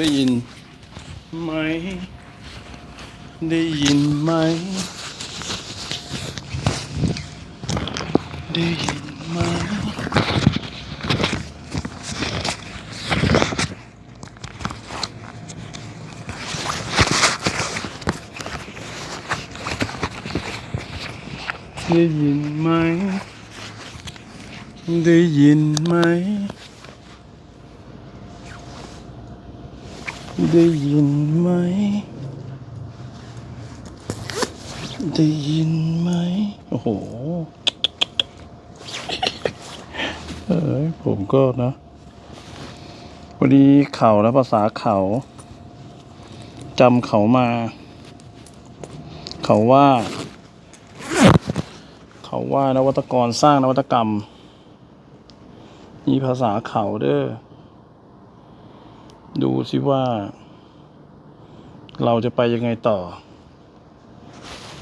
เออมีหน้าได้ยินไหม ได้ยินไหม ได้ยินไหม ได้ยินไหม ได้ยินไหม ได้ยินไหม ได้ยินไหม โอ้โห เอ้ยผมก็นะวันนี้เขาและภาษาเขาจำเขามา เขาว่า เขาว่านวัตกรสร้างนวัตกรรม มีภาษาเขาเด้อ ดูสิว่า เราจะไปยังไงต่อ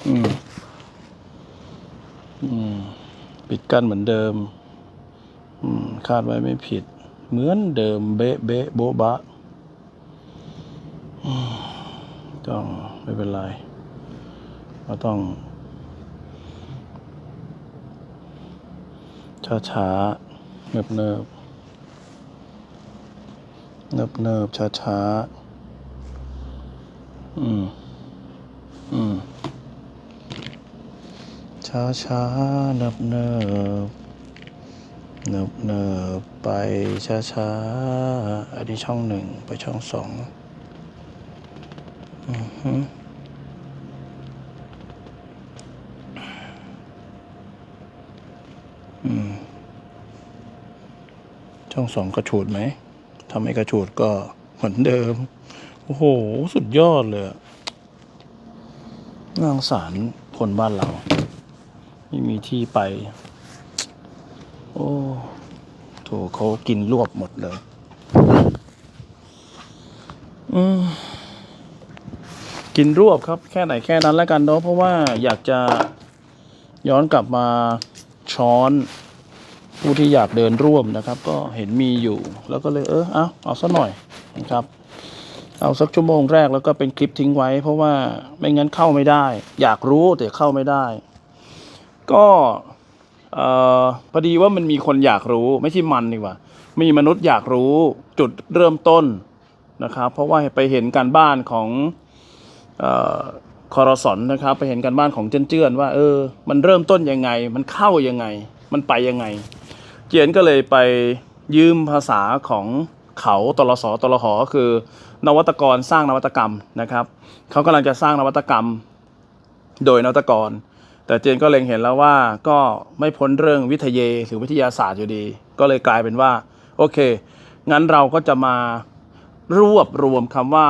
อืม อืม ปิดกั้นเหมือนเดิม อืม คาดไว้ไม่ผิด เหมือนเดิม เบ๊ะเบ๊ะโบ๊ะบะอืมต้องไม่เป็นไรเราต้อง ช้าช้าๆเนิบเนิบๆ เนิบเนิบช้าช้าๆอืม อืม ช้าช้าๆเนิบเนิบเนิบเนิบไปช้าช้าๆอันนี้ช่องหนึ่งไปช่องสองอือฮึอืม ช่องสองกระฉูดไหม ทำให้กระฉูดก็เหมือนเดิม โอ้โห สุดยอดเลยน่าสงสารคนบ้านเรา ไม่มีที่ไป โอ้โถเขากินรวบหมดเลย อืมกินรวบครับแค่ไหนแค่นั้นแล้วกันเนาะเพราะว่าอยากจะย้อนกลับมาช้อน ผู้ที่อยากเดินร่วมนะครับ ก็เห็นมีอยู่ แล้วก็เลยเออเอาเอาสักหน่อยนะครับ เอาสักชั่วโมงแรกแล้วก็เป็นคลิปทิ้งไว้ เพราะว่าไม่งั้นเข้าไม่ได้ อยากรู้แต่เข้าไม่ได้ ก็เออพอดีว่ามันมีคนอยากรู้ไม่ใช่มันดีกว่า มีมนุษย์อยากรู้จุดเริ่มต้นนะครับ เพราะว่าไปเห็นการบ้านของเออคอรสอนนะครับ ไปเห็นการบ้านของเจนเจือนว่าเออ มันเริ่มต้นยังไง มันเข้ายังไง มันไปยังไง เจียนก็เลยไปยืมภาษาของเขาตลสตลหอคือ นวัตกรสร้างนวัตกรรมนะครับเขากำลังจะสร้างนวัตกรรมโดยนวัตกร แต่เจนก็เล็งเห็นแล้วว่าก็ไม่พ้นเรื่องวิทยเยหรือวิทยาศาสตร์อยู่ดี ก็เลยกลายเป็นว่า โอเค งั้นเราก็จะมารวบรวมคำว่า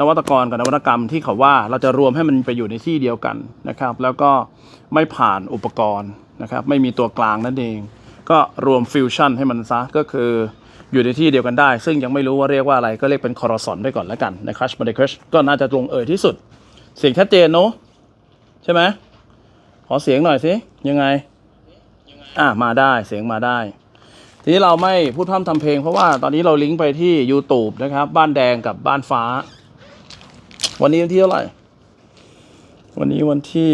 นวัตกรกับนวัตกรรมที่เขาว่าเราจะรวมให้มันไปอยู่ในที่เดียวกันนะครับ แล้วก็ไม่ผ่านอุปกรณ์นะครับ ไม่มีตัวกลางนั่นเอง ก็รวมฟิวชั่นให้มันซะก็คืออยู่ในที่เดียวกันได้ ซึ่งยังไม่รู้ว่าเรียกว่าอะไรก็เรียกเป็นคอร์สอนไปก่อนแล้วกันในค r ัชมาเดครัชก็น่าจะตรงเอ่ยที่สุด เสียงชัดเจนเนอะใช่ไหมขอเสียงหน่อยสิยังไงอะมาได้เสียงมาได้ ทีนี้เราไม่พูดพร่ำทำเพลง เพราะว่าตอนนี้เราลิงก์ไปที่ YouTube นะครับ บ้านแดงกับบ้านฟ้า วันนี้วันที่เท่าไหร่ วันนี้วันที่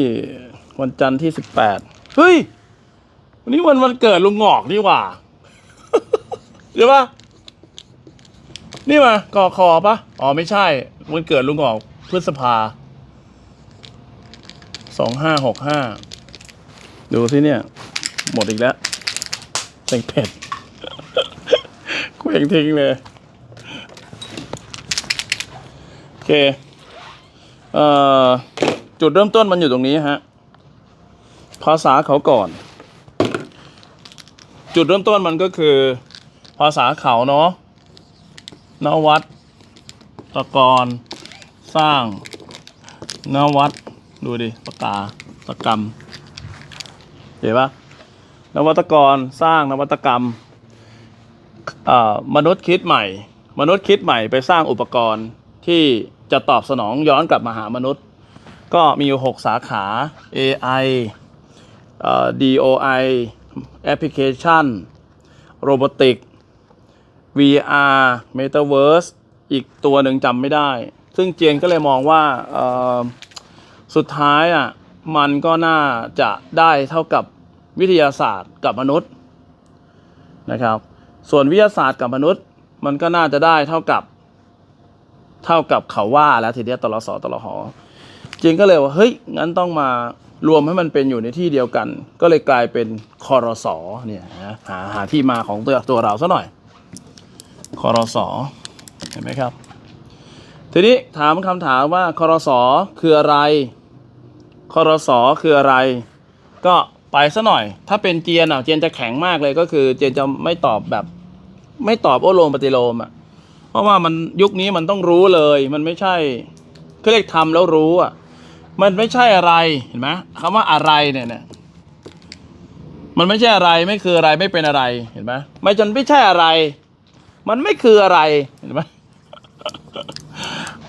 วันจันทร์ที่สิบแปดเฮ้ย วันนี้วันวันเกิดลุงหงอกนี่หว่าใช่ปะนี่มากอคอปะอ๋อไม่ใช่ วันเกิดลุงหงอกพฤษภาสองห้าหกห้าดูสิเนี่ย หมดอีกแล้วเต็งเผ็ดเคว้งทิ้งเลย โอเค เอ่อ จุดเริ่มต้นมันอยู่ตรงนี้ฮะ ภาษาเขาก่อน จุดเริ่มต้นมันก็คือ ภาษาเขาเนาะนวัตตกร สร้าง นวัตดูดิปากกาตกรรม เห็นปะนวัตกรสร้างนวัตกรรมมนุษย์คิดใหม่ มนุษย์คิดใหม่ไปสร้างอุปกรณ์ที่จะตอบสนองย้อนกลับมาหามนุษย์ ก็มีอยู่ 6 สาขา AI DOI เอ่อ DOI Application Robotic VR Metaverse อีกตัวหนึ่งจำไม่ได้ ซึ่งเจนก็เลยมองว่าสุดท้ายอะมันก็น่าจะได้เท่ากับวิทยาศาสตร์กับมนุษย์นะครับ ส่วนวิทยาศาสตร์กับมนุษย์ มันก็น่าจะได้เท่ากับ เท่ากับเขาว่าแล้วทีเดียวตลอสอตลอหอเจนก็เลยว่าเฮ้ยงั้นต้องมา รวมให้มันเป็นอยู่ในที่เดียวกัน ก็เลยกลายเป็นคอรสอเนี่ยนะหาหาที่มาของตัวตัวเราซะหน่อยคอรสอเห็นไหมครับ ทีนี้ถามคำถามว่าคอรสอคืออะไรคอรสอคืออะไร ก็ไปซะหน่อย ถ้าเป็นเจียนอะเจียนจะแข็งมากเลยก็คือเจียนจะไม่ตอบแบบไม่ตอบโอโลมปฏิโลมอะเพราะว่ามันยุคนี้มันต้องรู้เลย มันไม่ใช่เขาเรียกทำแล้วรู้อะ มันไม่ใช่อะไรเห็นไหมคำว่าอะไรเนี่ยเนี่ยมันไม่ใช่อะไรไม่คืออะไรไม่เป็นอะไรเห็นไหมไม่จนไม่ใช่อะไร มันไม่คืออะไรเห็นไหม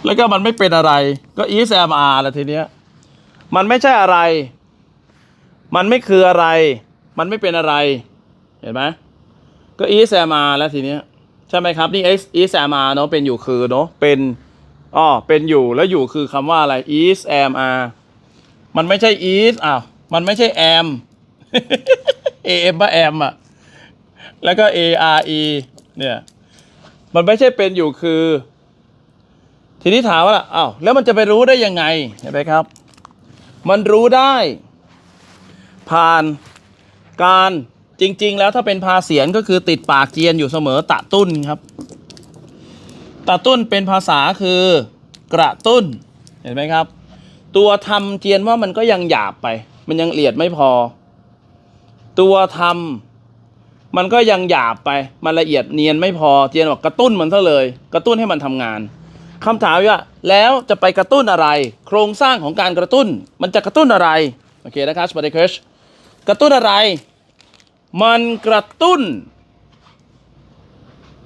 แล้วก็มันไม่เป็นอะไร ก็ is am are ละทีเนี้ย มันไม่ใช่อะไร มันไม่คืออะไร มันไม่เป็นอะไร เห็นไหมก็ is am are แล้วทีเนี้ย ใช่ไหมครับ นี่ is is am are เนาะเป็นอยู่คือเนาะเป็น อ๋อเป็นอยู่แล้วอยู่คือคำว่าอะไร is am are มันไม่ใช่ is อ้าวมันไม่ใช่ am am ป่ะ am อะ แล้วก็ are เนี่ย มันไม่ใช่เป็นอยู่คือ ทีนี้ถามว่าล่ะอ้าวแล้วมันจะไปรู้ได้ยังไงเห็นไหมครับ มันรู้ได้ ผ่านการจริง ๆ แล้วถ้าเป็นพาเสียนก็คือติดปากเจียนอยู่เสมอตะตุ้นครับ ตะตุ้นเป็นภาษาคือกระตุ้น เห็นไหมครับ ตัวทำเจียนว่ามันก็ยังหยาบไป มันยังละเอียดไม่พอ ตัวทำมันก็ยังหยาบไป มันละเอียดเนียนไม่พอ เจียนบอกกระตุ้นมันซะเลย กระตุ้นให้มันทำงานคำถามว่าแล้วจะไปกระตุ้นอะไร โครงสร้างของการกระตุ้น มันจะกระตุ้นอะไร โอเคนะครับสปาร์ตคชกระตุ้นอะไร มันกระตุ้น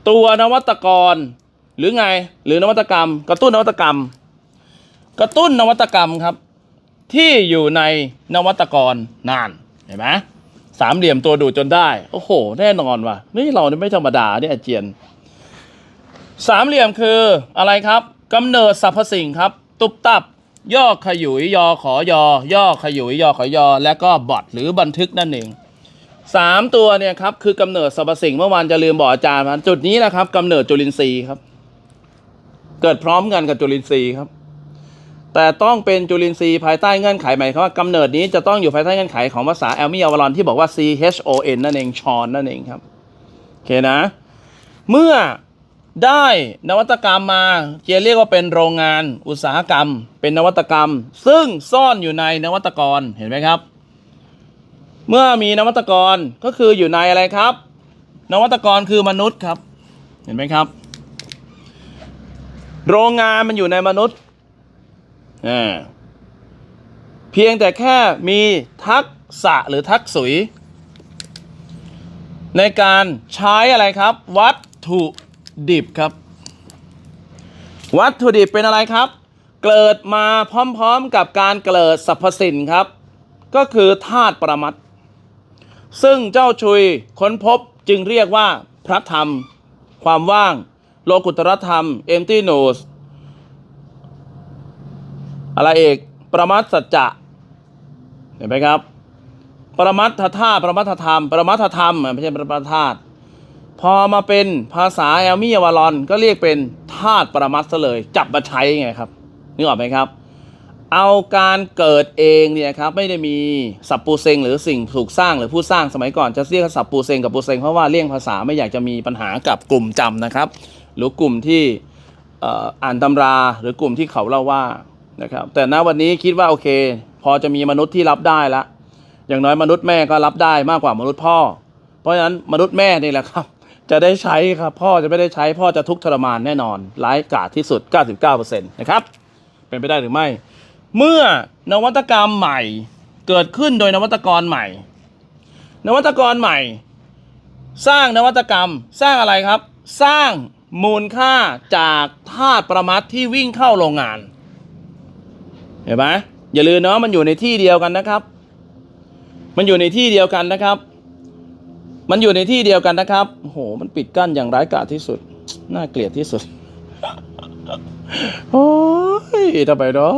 ตัวนวัตกร หรือไงหรือนวัตกรรม กระตุ้นนวัตกรรม กระตุ้นนวัตกรรมครับ ที่อยู่ในนวัตกรนานเห็นไหมสามเหลี่ยมตัวดูดจนได้ โอ้โห แน่นอนว่ะนี่เรานี่ไม่ธรรมดาเนี่ยอาเจียน สามเหลี่ยมคืออะไรครับกำเนิดสรรพสิ่งครับ ตุบตับย่อขยุยยอขอยอย่อขยุยยอขอยอ และก็บอทหรือบันทึกนั่นเองสามตัวเนี่ยครับคือกำเนิดสรรพสิ่งเมื่อวานจะลืมบอกอาจารย์มาจุดนี้นะครับกำเนิดจุลินทรีย์ครับ เกิดพร้อมกันกับจุลินทรีย์ครับ แต่ต้องเป็นจุลินทรีย์ภายใต้เงื่อนไขหมายความว่ากำเนิดนี้จะต้องอยู่ภายใต้เงื่อนไขของภาษาแอลมี่อวารอนที่บอกว่า C H O N นั่นเองชอนนั่นเองครับโอเคนะ เมื่อได้นวัตกรรมมาเจเรียกว่าเป็นโรงงานอุตสาหกรรม เป็นนวัตกรรม ซึ่งซ่อนอยู่ในนวัตกรเห็นไหมครับ เมื่อมีนวัตกรก็คืออยู่ในอะไรครับ นวัตกรคือมนุษย์ครับ เห็นไหมครับ โรงงานมันอยู่ในมนุษย์อ่าเพียงแต่แค่มีทักษะหรือทักษุย ในการใช้อะไรครับ วัตถุดิบครับ วัตถุดิบเป็นอะไรครับ เกิดมาพร้อมๆกับการเกิดสรรพสิ่งครับ ก็คือธาตุประมัติซึ่งเจ้าชุยค้นพบจึงเรียกว่าพระธรรม ความว่าง โลกุตรธรรม empty nose อะไรเอกประมัตสัจจะเห็นไหมครับ ประมัตถธาประมัตถธรรม ประมัตถธรรมอะไม่ใช่ประมัตถธาตุพอมาเป็นภาษาแอลมี่วารอน ก็เรียกเป็นธาตุประมัตซะเลย จับมาใช้ไงครับนึกออกไหมครับ เอาการเกิดเองเนี่ยครับไม่ได้มีสับปูเซงหรือสิ่งถูกสร้างหรือผู้สร้างสมัยก่อนจะเรียกสับปูเซงกับปูเซงเพราะว่าเลี่ยงภาษาไม่อยากจะมีปัญหากับกลุ่มจำนะครับ หรือกลุ่มที่อ่ออ่านตำราหรือกลุ่มที่เขาเล่าว่านะครับแต่ณวันนี้คิดว่าโอเค พอจะมีมนุษย์ที่รับได้ละอย่างน้อยมนุษย์แม่ก็รับได้มากกว่ามนุษย์พ่อ เพราะฉะนั้นมนุษย์แม่นี่แหละครับ จะได้ใช้ครับพ่อจะไม่ได้ใช้พ่อจะทุกข์ทรมานแน่นอนร้ายกาจที่สุด 99%นะครับเป็นไปได้หรือไม่ เมื่อนวัตกรรมใหม่เกิดขึ้นโดยนวัตกรใหม่ นวัตกรใหม่ สร้างนวัตกรรม สร้างอะไรครับ สร้าง มูลค่าจากธาตุประมัดที่วิ่งเข้าโรงงาน เห็นไหมอย่าลืมนะว่ามันอยู่ในที่เดียวกันนะครับ มันอยู่ในที่เดียวกันนะครับ มันอยู่ในที่เดียวกันนะครับโอ้โหมันปิดกั้นอย่างร้ายกาจที่สุด น่าเกลียดที่สุดโอ้ยทำไมเนาะ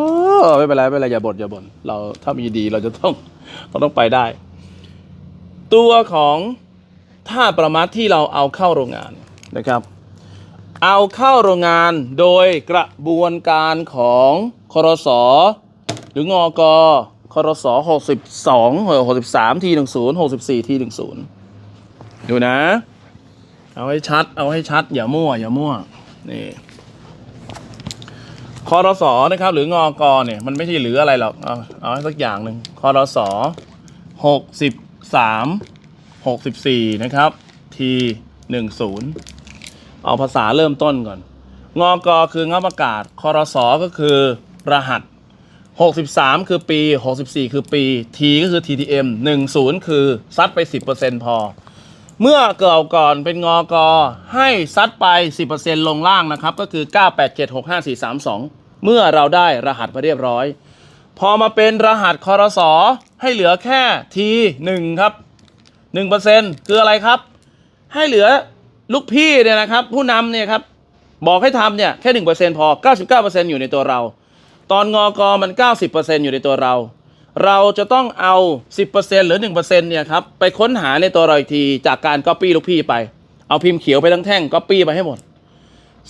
ไม่เป็นไรไม่เป็นไรอย่าบ่นอย่าบ่นเราถ้ามีดีเราจะต้องเราต้องไปได้ ตัวของท่าประมาทที่เราเอาเข้าโรงงานนะครับ เอาเข้าโรงงานโดยกระบวนการของครสหรืองอกครส62เออ63ที10 64ที10 ดูนะ เอาให้ชัด เอาให้ชัด อย่ามั่ว อย่ามั่ว นี่คอรสนะครับ หรืองอกอเนี่ยมันไม่ใช่หรืออะไรหรอก เอาเอาให้สักอย่างหนึ่งคอรสหกสิบสามหกสิบสี่นะครับ ทีหนึ่งศูนย์ เอาภาษาเริ่มต้นก่อน งอกอคืองบประกาศคอรสก็คือรหัส 63 คือปี 64 คือปี T ก็คือ TTM 10 คือซัดไป 10%พอ เมื่อเก่าก่อนเป็นงอกอให้ซัดไป 10%ลงล่างนะครับ ก็คือ 9876543เมื่อเราได้รหัสไปเรียบร้อย พอมาเป็นรหัสคอรสอให้เหลือแค่ T1 ครับ 1%คืออะไรครับ ให้เหลือ ลูกพี่เนี่ยนะครับ ผู้นำเนี่ยครับบอกให้ทำเนี่ยแค่1%พอ99%อร์เซ็นอยู่ในตัวเรา ตอนงอกอมัน90%อร์เซ็นอยู่ในตัวเรา เราจะต้องเอา10%หรือ1%เปอร์เซ็นเนี่ยครับไปค้นหาในตัวเราอีกทีจากการ Copy ลูกพี่ไป เอาพิมพ์เขียวไปทั้งแท่ง Copy ไปให้หมด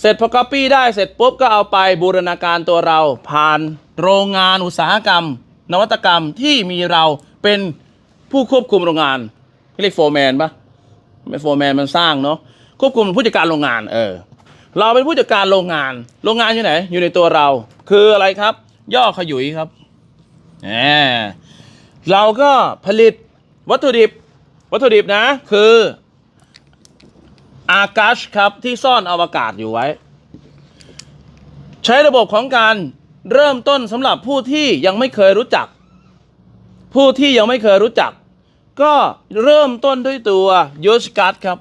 เสร็จพอ Copy ได้เสร็จปุ๊บก็เอาไปบูรณาการตัวเรา ผ่านโรงงานอุตสาหกรรม นวัตกรรมที่มีเราเป็นผู้ควบคุมโรงงานเรียกโฟร์แมนปะไม่โฟร์แมนมันสร้างเนาะ ควบคุมผู้จัดการโรงงาน เออ เราเป็นผู้จัดการโรงงาน โรงงานอยู่ไหน อยู่ในตัวเรา คืออะไรครับ ย่อขยุยครับแหมเราก็ผลิตวัตถุดิบ วัตถุดิบนะ คืออากาศครับที่ซ่อนอวกาศอยู่ไว้ ใช้ระบบของการเริ่มต้นสำหรับผู้ที่ยังไม่เคยรู้จัก ผู้ที่ยังไม่เคยรู้จัก ก็เริ่มต้นด้วยตัวยูสกัสครับ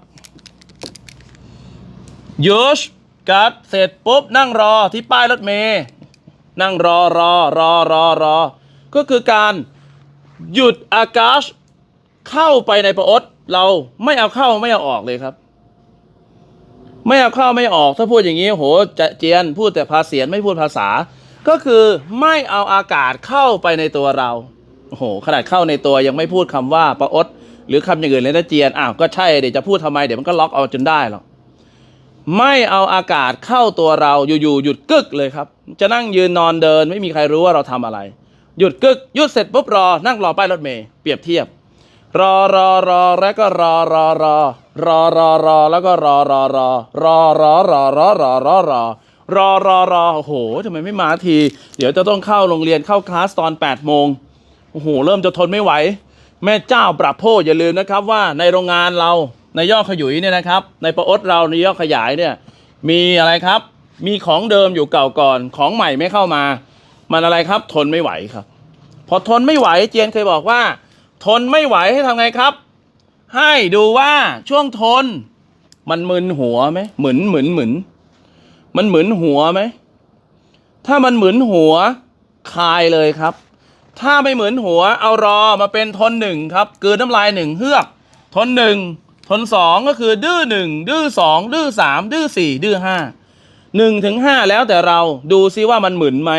ยูชกัดเสร็จปุ๊บนั่งรอที่ป้ายรถเมย์นั่งรอรอรอรอรอ ก็คือการหยุดอากาศเข้าไปในประอดเราไม่เอาเข้าไม่เอาออกเลยครับ ไม่เอาเข้าไม่ออก ถ้าพูดอย่างนี้โหจะเจียนพูดแต่ภาษียนไม่พูดภาษา ก็คือไม่เอาอากาศเข้าไปในตัวเราโอ้โหขนาดเข้าในตัวยังไม่พูดคำว่าประอดหรือคำอย่างอื่นเลยนะเจียนอ้าวก็ใช่เดี๋ยวจะพูดทำไมเดี๋ยวมันก็ล็อกเอาจนได้หรอก ไม่เอาอากาศเข้าตัวเราอยู่ๆหยุดกึกเลยครับ จะนั่งยืนนอนเดิน ไม่มีใครรู้ว่าเราทำอะไร หยุดกึกหยุดเสร็จปุ๊บรอ นั่งรอป้ายรถเมย์เปรียบเทียบ รอรอรอแล้วก็รอรอรอรอรอรอแล้วก็รอรอรอรอรอรอรอรอรอรอรอรอรอโอ้โหทำไมไม่มาที เดี๋ยวจะต้องเข้าโรงเรียนเข้าคลาสตอน8ปดโมงโอ้โห เริ่มจะทนไม่ไหว แม่เจ้าปรับโพอย่าลืมนะครับว่าในโรงงานเรา ในย่อขยุยเนี่ยนะครับ ในประอดเราในย่อขยายเนี่ยมีอะไรครับ มีของเดิมอยู่เก่าก่อน ของใหม่ไม่เข้ามา มันอะไรครับ ทนไม่ไหวครับ พอทนไม่ไหวเจียนเคยบอกว่า ทนไม่ไหวให้ทำไงครับ ให้ดูว่าช่วงทน มันมึนหัวไหมหมึนหมึนหมึนมันหมึนหัวไหมถ้ามันหมึนหัวคลายเลยครับ ถ้าไม่เหมือนหัวเอารอมาเป็นทนหนึ่งครับกลืนน้ำลายหนึ่งเฮือก ทนหนึ่ง ทนสองก็คือดื้อหนึ่งดื้อสองดื้อสามดื้อสี่ดื้อห้าหนึ่งถึงห้าแล้วแต่เราดูซิว่ามันหมึนไหม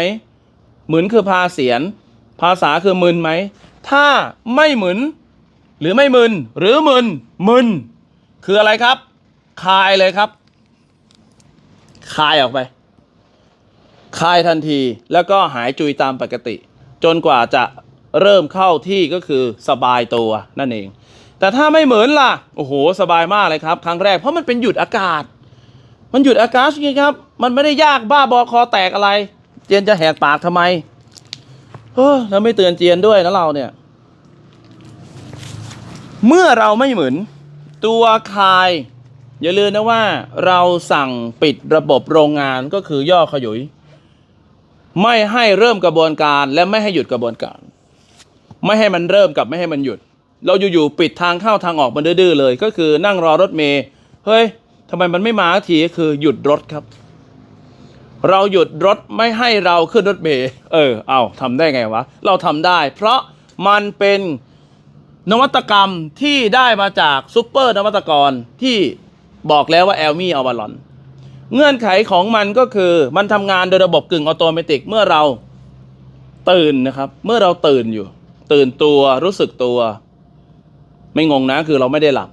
หมึนคือพาเสียน ภาษาคือมึนไหม ถ้าไม่หมึนหรือไม่มึนหรือมึนมึนคืออะไรครับ คายเลยครับ คายออกไป คายทันทีแล้วก็หายจุยตามปกติ จนกว่าจะเริ่มเข้าที่ก็คือสบายตัวนั่นเอง แต่ถ้าไม่เหมือนล่ะ โอ้โห สบายมากเลยครับ ครั้งแรกเพราะมันเป็นหยุดอากาศ มันหยุดอากาศไงครับ มันไม่ได้ยากบ้าบอคอแตกอะไร เจียนจะแหกปากทำไมเฮ้อแล้วไม่เตือนเจียนด้วยนะเราเนี่ย เมื่อเราไม่เหมือน ตัวคาย อย่าลืมนะว่า เราสั่งปิดระบบโรงงานก็คือย่อขยุย ไม่ให้เริ่มกระบวนการและไม่ให้หยุดกระบวนการ ไม่ให้มันเริ่มกับไม่ให้มันหยุด เราอยู่ๆปิดทางเข้าทางออกมันดื้อๆเลย ก็คือนั่งรอรถเมย์เฮ้ยทำไมมันไม่มาทีก็คือหยุดรถครับ เราหยุดรถไม่ให้เราขึ้นรถเมย์เออเอาทำได้ไงวะ เราทำได้ เพราะมันเป็นนวัตกรรมที่ได้มาจากซูเปอร์นวัตกรที่บอกแล้วว่าแอลมี่อัลบาลอนเงื่อนไขของมันก็คือมันทำงานโดยระบบกึ่งออโตเมติเมื่อเราตื่นนะครับ เมื่อเราตื่นอยู่ ตื่นตัวรู้สึกตัว ไม่งงนะคือเราไม่ได้หลับ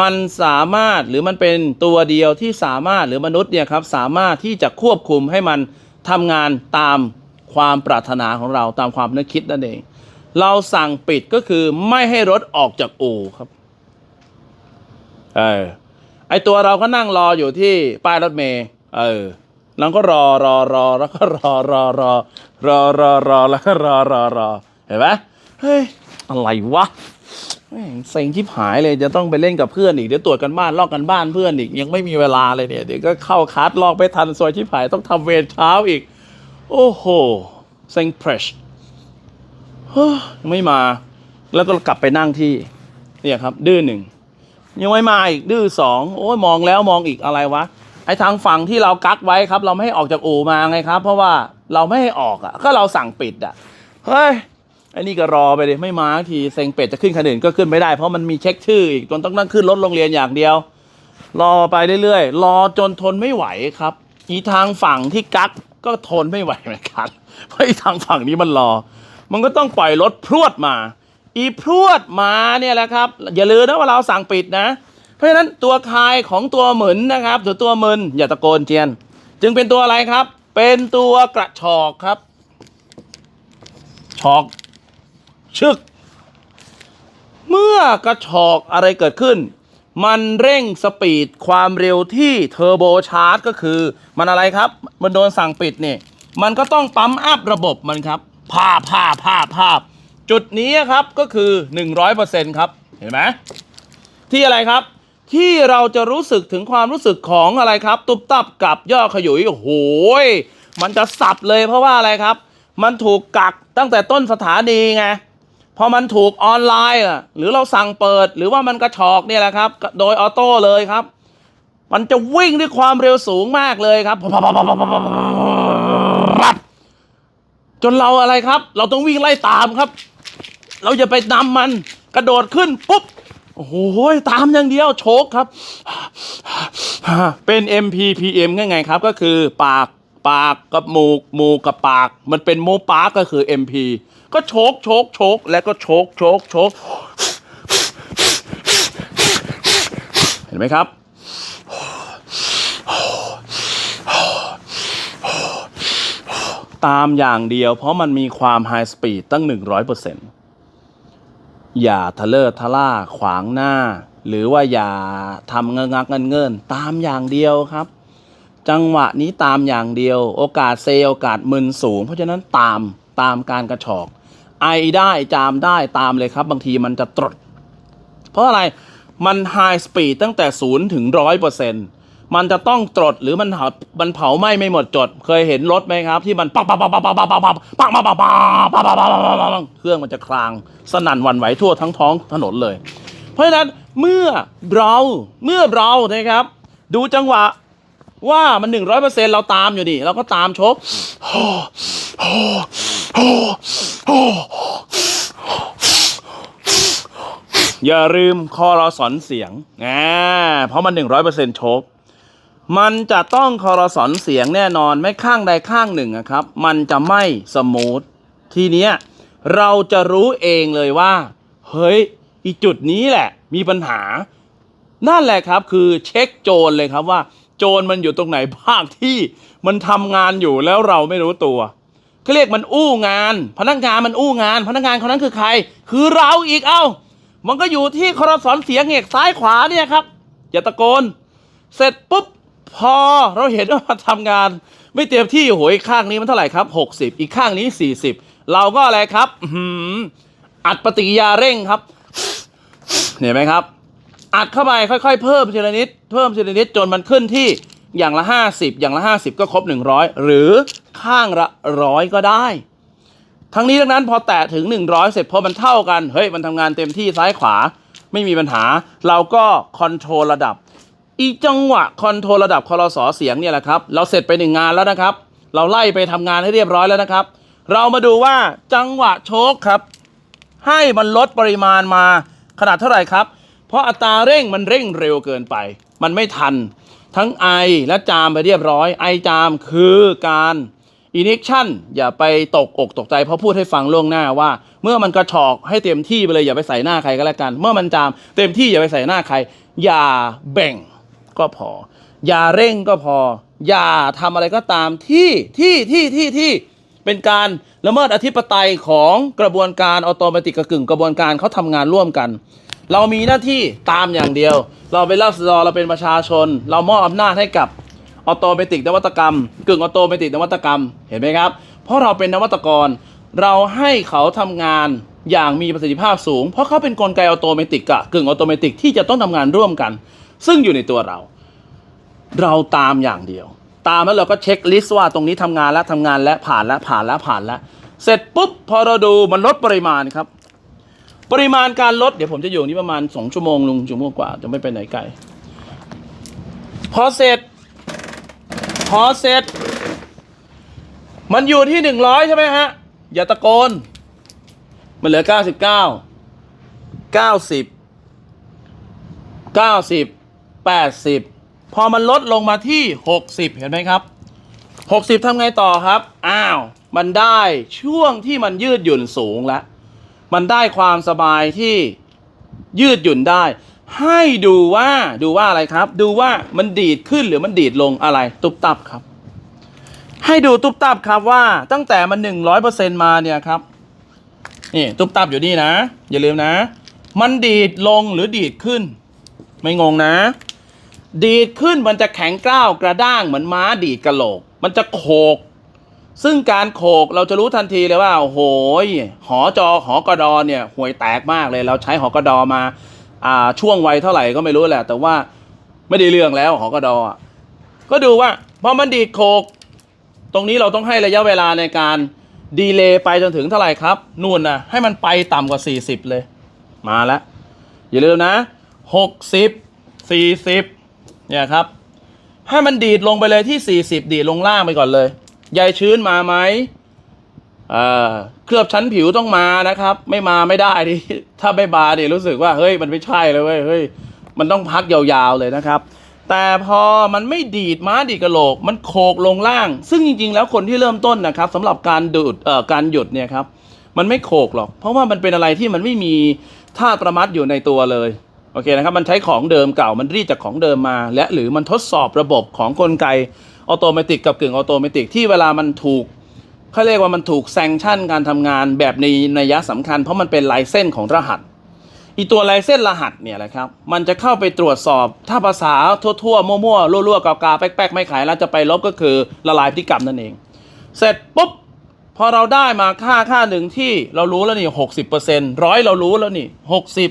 มันสามารถหรือมันเป็นตัวเดียวที่สามารถหรือมนุษย์เนี่ยครับสามารถที่จะควบคุมให้มันทำงานตามความปรารถนาของเราตามความนึกคิดนั่นเอง เราสั่งปิดก็คือไม่ให้รถออกจากอู่ครับเออไอตัวเราก็นั่งรออยู่ที่ป้ายรถเมย์เออเราก็รอรอรอแล้วก็รอรอรอรอรอรอแล้วก็รอรอรอเห็นไหมเฮ้ยอะไรวะ เซ็งชิบหายเลยจะต้องไปเล่นกับเพื่อนอีกเดี๋ยวตรวจกันบ้านลอกกันบ้านเพื่อนอีกยังไม่มีเวลาเลยเนี่ยเดี๋ยวก็เข้าคัสลอกไปทันซอยชิบหายต้องทำเวรเช้าอีก โอ้โหเซ็งเพรสไม่มา แล้วก็กลับไปนั่งที่เนี่ยครับ ดื้อหนึ่งยังไม่มาอีกดื้อสองโอ้ยมองแล้วมองอีกอะไรวะไอ้ทางฝั่งที่เรากักไว้ครับ เราไม่ให้ออกจากอู่มาไงครับ เพราะว่าเราไม่ให้ออกอะ ก็เราสั่งปิดอะเฮ้ย ไอ้นี่ก็รอไปเลยไม่มาทีเซ็งเป็ดจะขึ้นคันอื่นก็ขึ้นไม่ได้เพราะมันมีเช็คชื่ออีกจนต้องนั่งขึ้นรถโรงเรียนอย่างเดียว รอไปเรื่อยๆ รอจนทนไม่ไหวครับ อีทางฝั่งที่กักก็ทนไม่ไหวเหมือนกันเพราะอีทางฝั่งนี้มันรอ มันก็ต้องปล่อยรถพรวดมา อีพรวดมาเนี่ยแหละครับ อย่าลืมนะว่าเราสั่งปิดนะ เพราะฉะนั้นตัวคายของตัวหมึนนะครับหรือตัวมึนอย่าตะโกนเจียน จึงเป็นตัวอะไรครับ เป็นตัวกระชอกครับชอก ชึก เมื่อกระชอกอะไรเกิดขึ้น มันเร่งสปีดความเร็วที่เทอร์โบชาร์จก็คือ มันอะไรครับ มันโดนสั่งปิดเนี่ยมันก็ต้องปั๊มอัพระบบมันครับภาพภาพภาพภาพ จุดนี้ครับก็คือ 100%ครับ เห็นไหมที่อะไรครับ ที่เราจะรู้สึกถึงความรู้สึกของอะไรครับ ตุบตับกับย่อขยุยโอ้โหยมันจะสับเลยเพราะว่าอะไรครับ มันถูกกักตั้งแต่ต้นสถานีไง พอมันถูกออนไลน์อะหรือเราสั่งเปิด หรือว่ามันกระชอกเนี่ยแหละครับ โดยออโต้เลยครับ มันจะวิ่งด้วยความเร็วสูงมากเลยครับจนเราอะไรครับ เราต้องวิ่งไล่ตามครับ เราอย่าไปนำมันกระโดดขึ้นปุ๊บโอ้โหตามอย่างเดียวโชกครับ เป็น MPPM ไงไงครับ ก็คือปาก ปากกับหมูกหมูกกับปาก มันเป็นโมปาก็คือ MP ก็โชกโชกโชกแล้วก็โชกโชกโชกเห็นไหมครับตามอย่างเดียวเพราะมันมีความไฮสปีดตั้ง 100%อย่าทะเลอะทะล่าขวางหน้า หรือว่าอย่าทำเงงักเงินเงินตามอย่างเดียวครับ จังหวะนี้ตามอย่างเดียว โอกาสเซโอกาสมึนสูง เพราะฉะนั้นตามตามการกระชอก ไอได้จามได้ตามเลยครับ บางทีมันจะตรด เพราะอะไรมันไฮสปีดตั้งแต่ศูนย์ถึงร้อยเปอร์เซ็นต์มันจะต้องตรดหรือมันเผามันเผาไหม้ไม่หมดจด เคยเห็นรถไหมครับ ที่มันปักปักปักปักปักปักปักปักปักปักปักปักปักปักปักปักปักเครื่องมันจะคลางสนั่นหวันไหวทั่วทั้งท้องถนนเลย เพราะฉะนั้นเมื่อเราเมื่อเรานะครับ ดูจังหวะ ว่ามันหนึ่งร้อยเปอร์เซ็นต์เราตามอยู่ดิเราก็ตามชกอย่าลืมคอรสอนเสียงอ่าเพราะมันหนึ่งร้อยเปอร์เซ็นต์โชกมันจะต้องคอรสอนเสียงแน่นอนไม่ข้างใดข้างหนึ่งอะครับ มันจะไม่สมูททีเนี้ยเราจะรู้เองเลยว่า เฮ้ย อีจุดนี้แหละ มีปัญหา นั่นแหละครับ คือเช็คโจรเลยครับว่า โจรมันอยู่ตรงไหนบ้างที่มันทำงานอยู่แล้วเราไม่รู้ตัวเขาเรียกมันอู้งาน พนักงานมันอู้งาน พนักงานคนนั้นคือใคร คือเราอีกเอ้า มันก็อยู่ที่คอรสอนเสียงเหกซ้ายขวาเนี่ยครับอย่าตะโกน เสร็จปุ๊บพอเราเห็นว่ามันทำงาน ไม่เต็มที่โหอีกข้างนี้มันเท่าไหร่ครับ 60 อีกข้างนี้ 40 เราก็อะไรครับอัดปฏิกิริยาเร่งครับเห็นไหมครับ อัดเข้าไปค่อยๆ เพิ่มทีละนิดเพิ่มทีละนิดจนมันขึ้นที่อย่างละ 50 อย่างละ 50 ก็ครบ 100 หรือข้างละร้อยก็ได้ ทั้งนี้ทั้งนั้นพอแตะถึง 100 เสร็จพอมันเท่ากัน เฮ้ย มันทำงานเต็มที่ซ้ายขวาไม่มีปัญหา เราก็คอนโทรลระดับ อีจังหวะคอนโทรลระดับคอรสอเสียงเนี่ยแหละครับ เราเสร็จไปหนึ่งงานแล้วนะครับ เราไล่ไปทำงานให้เรียบร้อยแล้วนะครับ เรามาดูว่าจังหวะโชคครับ ให้มันลดปริมาณมาขนาดเท่าไหร่ครับ เพราะอัตราเร่งมันเร่งเร็วเกินไป มันไม่ทัน ทั้งไอและจามไปเรียบร้อย ไอจามคือการอินิ t ชั n อย่าไปตกอกตกใจเพราะพูดให้ฟังล่วงหน้าว่า เมื่อมันกระชอกให้เต็มที่ไปเลยอย่าไปใส่หน้าใครก็แล้วกัน เมื่อมันจามเต็มที่อย่าไปใส่หน้าใคร อย่าแบ่งก็พอ อย่าเร่งก็พอ อย่าทำอะไรก็ตามที่ที่ที่ที่ที่เป็นการละเมิดอธิปไตยของกระบวนการออโตเมติกกึ่งกระบวนการเขาทำงานร่วมกัน เรามีหน้าที่ตามอย่างเดียว เราเป็นราษฎรเราเป็นประชาชน เรามอบอำนาจให้กับออโตเมติกนวัตกรรม กึ่งออโตเมติกนวัตกรรมเห็นไหมครับ เพราะเราเป็นนวัตกร เราให้เขาทำงานอย่างมีประสิทธิภาพสูง เพราะเขาเป็นกลไกออโตเมติกอะกึ่งออโตเมติกที่จะต้องทำงานร่วมกัน ซึ่งอยู่ในตัวเรา เราตามอย่างเดียว ตามแล้วเราก็เช็คลิสต์ว่าตรงนี้ทำงานแล้วทำงานแล้วผ่านแล้วผ่านแล้วผ่านแล้วเสร็จปุ๊บพอเราดูมันลดปริมาณครับ ปริมาณการลดเดี๋ยวผมจะอยู่นี่ประมาณสองชั่วโมงลุงชั่วโมงกว่าจะไม่ไปไหนไกลพอเสร็จ พอเสร็จ มันอยู่ที่หนึ่งร้อยใช่ไหมฮะ อย่าตะโกน มันเหลือเก้าสิบเก้าเก้าสิบเก้าสิบแปดสิบพอมันลดลงมาที่หกสิบเห็นไหมครับหกสิบทำไงต่อครับ อ้าว มันได้ช่วงที่มันยืดหยุ่นสูงแล้ว มันได้ความสบายที่ยืดหยุ่นได้ ให้ดูว่าดูว่าอะไรครับ ดูว่ามันดีดขึ้นหรือมันดีดลงอะไร ตุบตับครับ ให้ดูตุบตับครับว่าตั้งแต่มันหนึ่งร้อยเปอร์เซ็นมาเนี่ยครับนี่ตุบตับอยู่นี่นะ อย่าลืมนะ มันดีดลงหรือดีดขึ้น ไม่งงนะ ดีดขึ้นมันจะแข็งกร้าวกระด้างเหมือนม้าดีดกระโหลก มันจะโขก ซึ่งการโขกเราจะรู้ทันทีเลยว่าโอ้โหยหอจอหอกระดอเนี่ยห่วยแตกมากเลย เราใช้หอกระดอมาอ่าช่วงวัยเท่าไหร่ก็ไม่รู้แหละ แต่ว่าไม่ได้เรื่องแล้วหอกระดอก็ดูว่าพอมันดีดโขก ตรงนี้เราต้องให้ระยะเวลาในการดีเลย์ไปจนถึงเท่าไหร่ครับนู่นนะให้มันไปต่ำกว่า 40 เลย มาแล้ว อย่าลืมนะ 60 40เนี่ยครับ ให้มันดีดลงไปเลยที่ 40 ดีดลงล่างไปก่อนเลย ใยชื้นมาไหมเอ่อเคลือบชั้นผิวต้องมานะครับ ไม่มาไม่ได้ดิถ้าไม่มาดิรู้สึกว่าเฮ้ยมันไม่ใช่เลยเว้ยเฮ้ยมันต้องพักยาวๆเลยนะครับ แต่พอมันไม่ดีดม้าดีกระโหลก มันโขกลงล่าง ซึ่งจริง ๆ แล้วคนที่เริ่มต้นนะครับสำหรับการดูดเอ่อการหยุดเนี่ยครับมันไม่โขกหรอก เพราะว่ามันเป็นอะไรที่มันไม่มีท่าประมัดอยู่ในตัวเลย โอเคนะครับ มันใช้ของเดิมเก่า มันรีดจากของเดิมมา และหรือมันทดสอบระบบของกลไก ออโตเมติกกับกึ่งออโตเมติกที่เวลามันถูกเขาเรียกว่ามันถูกแซงชั่นการทำงานแบบในนัยยะสำคัญ เพราะมันเป็นลายเส้นของรหัสอีตัวลายเส้นรหัสเนี่ยแหละครับมันจะเข้าไปตรวจสอบถ้าภาษาทั่วๆมั่วๆรั่วๆกาๆแป๊กๆไม่ขายแล้วจะไปลบก็คือละลายพฤติกรรมนั่นเอง เสร็จปุ๊บพอเราได้มาค่าค่าหนึ่งที่เรารู้แล้วนี่หกสิบเปอร์เซ็นต์ร้อยเรารู้แล้วนี่หกสิบ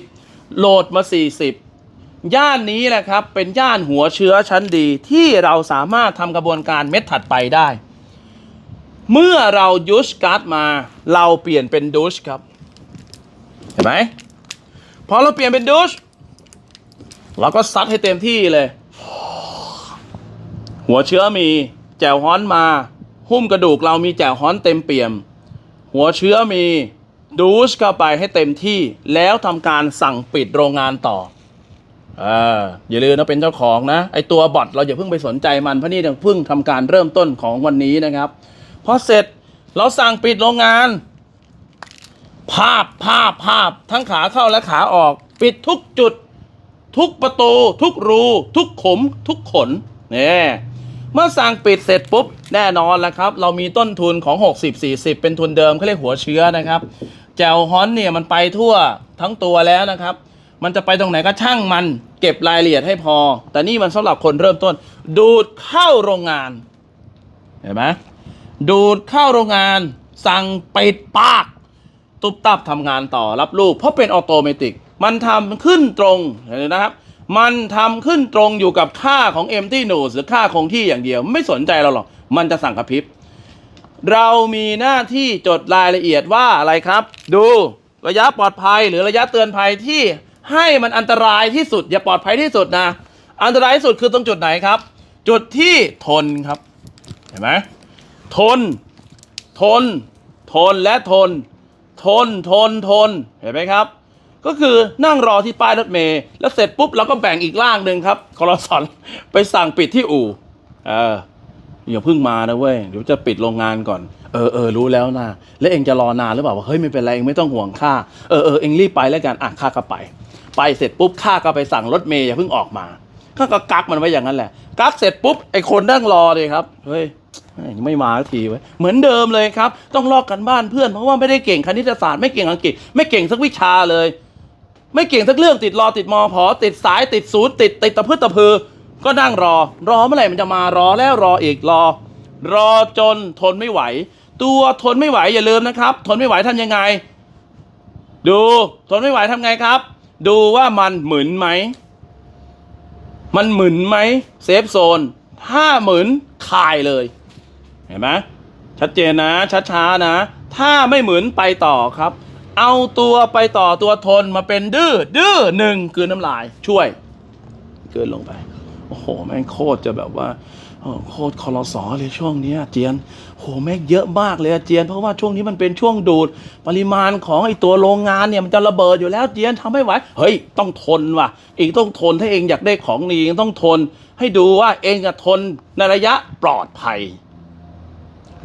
โหลดมาสี่สิบ ย่านนี้แหละครับเป็นย่านหัวเชื้อชั้นดีที่เราสามารถทำกระบวนการเม็ดถัดไปได้ เมื่อเรายูชการ์ดมา เราเปลี่ยนเป็นดูชครับ เห็นไหมพอเราเปลี่ยนเป็นดูชเราก็ซัดให้เต็มที่เลย หัวเชื้อมีแจวฮ้อนมา หุ้มกระดูกเรามีแจวฮ้อนเต็มเปี่ยม หัวเชื้อมีดูชเข้าไปให้เต็มที่แล้วทำการสั่งปิดโรงงานต่อ อ่าอย่าลืมนะเป็นเจ้าของนะไอตัวบอทเราอย่าเพิ่งไปสนใจมันเพราะนี่ยังเพิ่งทำการเริ่มต้นของวันนี้นะครับพอเสร็จเราสั่งปิดโรงงาน ภาพภาพภาพทั้งขาเข้าและขาออก ปิดทุกจุด ทุกประตู ทุกรู ทุกขม ทุกขนเนี่ยเมื่อสั่งปิดเสร็จปุ๊บแน่นอนแล้วครับ เรามีต้นทุนของ 60 40 เป็นทุนเดิมเขาเรียกหัวเชื้อนะครับแจวฮอนเนี่ยมันไปทั่วทั้งตัวแล้วนะครับ มันจะไปตรงไหนก็ช่างมัน เก็บรายละเอียดให้พอ แต่นี่มันสำหรับคนเริ่มต้น ดูดเข้าโรงงาน เห็นไหมดูดเข้าโรงงาน สั่งปิดปาก ตุบตับทำงานต่อรับลูก เพราะเป็นออโตเมติก มันทำขึ้นตรงเห็นไหมนะครับ มันทำขึ้นตรงอยู่กับค่าของ empty node หรือค่าคงที่อย่างเดียว ไม่สนใจเราหรอกมันจะสั่งกระพริบเรามีหน้าที่จดรายละเอียดว่าอะไรครับ ดูระยะปลอดภัยหรือระยะเตือนภัยที่ ให้มันอันตรายที่สุด อย่าปลอดภัยที่สุดนะ อันตรายที่สุดคือตรงจุดไหนครับ จุดที่ทนครับ เห็นไหมทน ทน ทนและทน ทนทนทนเห็นไหมครับ ก็คือนั่งรอที่ป้ายรถเมล์แล้วเสร็จปุ๊บเราก็แบ่งอีกล่างหนึ่งครับคอรสอนไปสั่งปิดที่อู่เอออย่าเพิ่งมานะเว้ยเดี๋ยวจะปิดโรงงานก่อนเออเออรู้แล้วนะแล้วเองจะรอนานหรือเปล่าว่าเฮ้ยไม่เป็นไรเองไม่ต้องห่วงค่าเออเออเองรีบไปแล้วกันอะค่าก็ไป ไปเสร็จปุ๊บข้าก็ไปสั่งรถเมย์อย่าเพิ่งออกมาข้าก็กักมันไว้อย่างนั้นแหละ กักเสร็จปุ๊บไอ้คนนั่งรอเลยครับเฮ้ยไม่มาสักทีไว้ยเหมือนเดิมเลยครับ ต้องลอกกันบ้านเพื่อนเพราะว่าไม่ได้เก่งคณิตศาสตร์ไม่เก่งอังกฤษไม่เก่งสักวิชาเลย ไม่เก่งสักเรื่องติดรอติดมอพอติดสายติดศูนย์ติดติดตะพืดตะพือ ก็นั่งรอ รอเมื่อไหร่มันจะมารอแล้วรออีกรอ รอจนทนไม่ไหว ตัวทนไม่ไหวอย่าลืมนะครับ ทนไม่ไหวทำยังไง ดูทนไม่ไหวทำไงครับ ดูว่ามันหมึนไหม มันหมึนไหมเซฟโซน ถ้าหมึนคายเลย เห็นไหมชัดเจนนะ ช้าๆนะ ถ้าไม่หมึนไปต่อครับ เอาตัวไปต่อตัวทนมาเป็นดื้อ ดื้อหนึ่งคือน้ำลายช่วย เกินลงไป โอ้โห แม่งโคตรจะแบบว่า โคตรคอรสอเลยช่วงนี้เจียนโหแม่งเยอะมากเลยเจียน เพราะว่าช่วงนี้มันเป็นช่วงดูด ปริมาณของไอตัวโรงงานเนี่ยมันจะระเบิดอยู่แล้วเจียนทำไม่ไหวเฮ้ยต้องทนว่ะเองต้องทนถ้าเองอยากได้ของดีเองต้องทน ให้ดูว่าเองจะทนในระยะปลอดภัย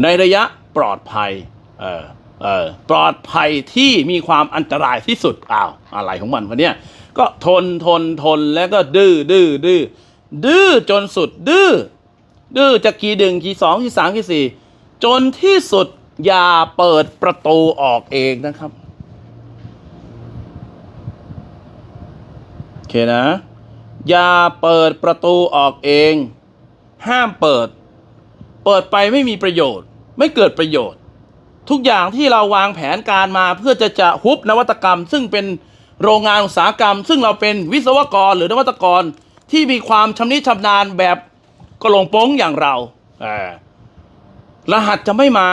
ในระยะปลอดภัยเออเออปลอดภัยที่มีความอันตรายที่สุดอ้าวอะไรของมันวะเนี่ยก็ทนทนทนแล้วก็ดื้อดื้อดื้อดื้อจนสุดดื้อ ดื้อจากกี่ดึงกีสองกีสามกีสี่จนที่สุดอย่าเปิดประตูออกเองนะครับ โอเคนะ อย่าเปิดประตูออกเอง ห้ามเปิด เปิดไปไม่มีประโยชน์ ไม่เกิดประโยชน์ ทุกอย่างที่เราวางแผนการมาเพื่อจะจะฮุบนวัตกรรม ซึ่งเป็นโรงงานอุตสาหกรรม ซึ่งเราเป็นวิศวกรหรือนวัตกรที่มีความชำนิชำนาญแบบ กระโหลงโป้งอย่างเราอ่ารหัสจะไม่มา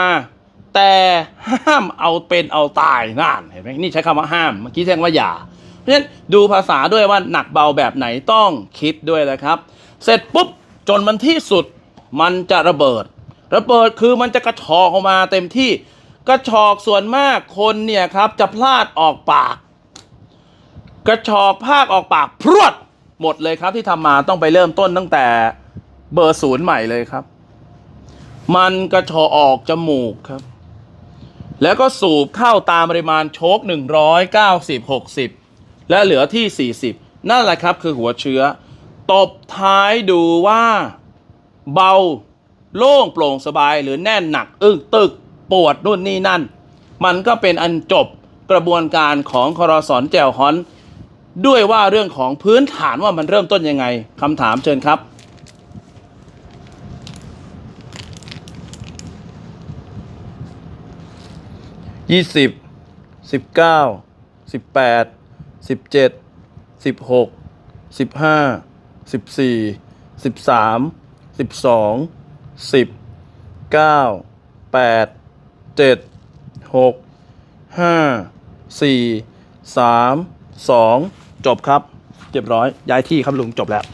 แต่ห้ามเอาเป็นเอาตายนั่นเห็นไหมนี่ใช้คำว่าห้ามเมื่อกี้แจ้งว่าอย่า เพราะฉะนั้นดูภาษาด้วยว่าหนักเบาแบบไหนต้องคิดด้วยนะครับ เสร็จปุ๊บจนมันที่สุดมันจะระเบิด ระเบิดคือมันจะกระชอกออกมาเต็มที่กระชอกส่วนมากคนเนี่ยครับจะพลาดออกปาก กระชอกภาคออกปากพรวดหมดเลยครับที่ทำมาต้องไปเริ่มต้นตั้งแต่ เบอร์ศูนย์ใหม่เลยครับ มันกระชอกออกจมูกครับ แล้วก็สูบเข้าตามปริมาณโชค 190 60 และเหลือที่ 40 นั่นแหละครับคือหัวเชื้อ ตบท้ายดูว่า เบา โล่งโปร่งสบายหรือแน่นหนัก อึ้งตึกปวดนู่นนี่นั่น มันก็เป็นอันจบกระบวนการของคอรสอนแจวฮอน ด้วยว่าเรื่องของพื้นฐานว่ามันเริ่มต้นยังไงคำถามเชิญครับ ยี่สิบสิบเก้าสิบแปดสิบเจ็ดสิบหกสิบห้าสิบสี่สิบสามสิบสองสิบเก้าแปดเจ็ดหกห้าสี่สามสองจบครับเรียบร้อยย้ายที่ครับลุงจบแล้ว